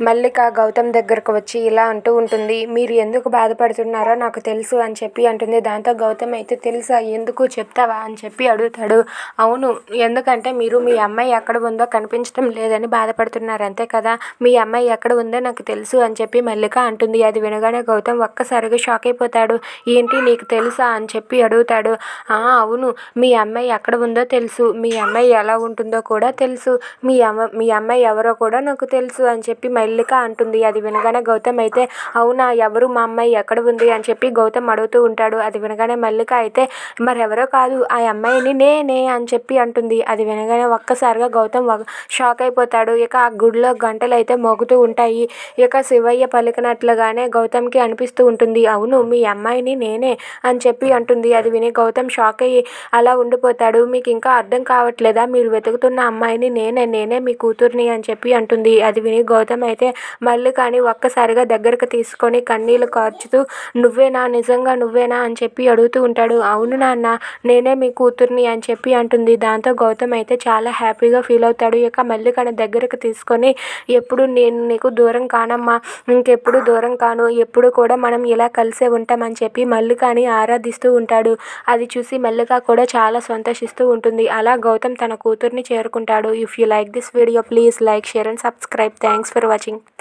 మల్లిక గౌతమ్ దగ్గరకు వచ్చి ఇలా అంటూ ఉంటుంది మీరు ఎందుకు బాధపడుతున్నారో నాకు తెలుసు అని చెప్పి అంటుంది. దాంతో గౌతమ్ అయితే తెలుసా ఎందుకు చెప్తావా అని చెప్పి అడుగుతాడు. అవును ఎందుకంటే మీరు మీ అమ్మాయి ఎక్కడ ఉందో కనిపించడం లేదని బాధపడుతున్నారు అంతే కదా? మీ అమ్మాయి ఎక్కడ ఉందో నాకు తెలుసు అని చెప్పి మల్లిక అంటుంది. అది వినగానే గౌతమ్ ఒక్కసారిగా షాక్ అయిపోతాడు. ఏంటి నీకు తెలుసా అని చెప్పి అడుగుతాడు. అవును మీ అమ్మాయి ఎక్కడ ఉందో తెలుసు మీ అమ్మాయి ఎలా ఉంటుందో కూడా తెలుసు మీ అమ్మ మీ అమ్మాయి ఎవరో కూడా నాకు తెలుసు అని చెప్పి మల్లిక అంటుంది. అది వినగానే గౌతమ్ అయితే అవునా ఎవరు మా అమ్మాయి ఎక్కడ ఉంది అని చెప్పి గౌతమ్ అడుగుతూ ఉంటాడు. అది వినగానే మల్లిక అయితే మరెవరో కాదు ఆ అమ్మాయిని నేనే అని చెప్పి అంటుంది. అది వినగానే ఒక్కసారిగా గౌతమ్ షాక్ అయిపోతాడు. ఇక ఆ గుడిలో గంటలు అయితే మోగుతూ ఉంటాయి. ఇక శివయ్య పలికినట్లుగానే గౌతమ్కి అనిపిస్తూ ఉంటుంది. అవును మీ అమ్మాయిని నేనే అని చెప్పి అంటుంది. అది విని గౌతమ్ షాక్ అయ్యి అలా ఉండిపోతాడు. మీకు ఇంకా అర్థం కావట్లేదా? మీరు వెతుకుతున్న అమ్మాయిని నేనే నేనే మీ కూతుర్ని అని చెప్పి అంటుంది. అది విని గౌతమ్ అయితే అయితే మళ్ళీ కానీ ఒక్కసారిగా దగ్గరకు తీసుకొని కన్నీళ్ళు కార్చుతూ నువ్వేనా నిజంగా నువ్వేనా అని చెప్పి అడుగుతూ ఉంటాడు. అవును నాన్న నేనే మీ కూతుర్ని అని చెప్పి అంటుంది. దాంతో గౌతమ్ అయితే చాలా హ్యాపీగా ఫీల్ అవుతాడు. ఇక మల్లికను దగ్గరకు తీసుకొని ఎప్పుడు నేను నీకు దూరం కానమ్మా ఇంకెప్పుడు దూరం కాను ఎప్పుడు కూడా మనం ఇలా కలిసే ఉంటామని చెప్పి మల్లికని ఆరాధిస్తూ ఉంటాడు. అది చూసి మల్లిక కూడా చాలా సంతోషిస్తూ ఉంటుంది. అలా గౌతమ్ తన కూతుర్ని చేరుకుంటాడు. If you like this video please like share and subscribe thanks for watching watching.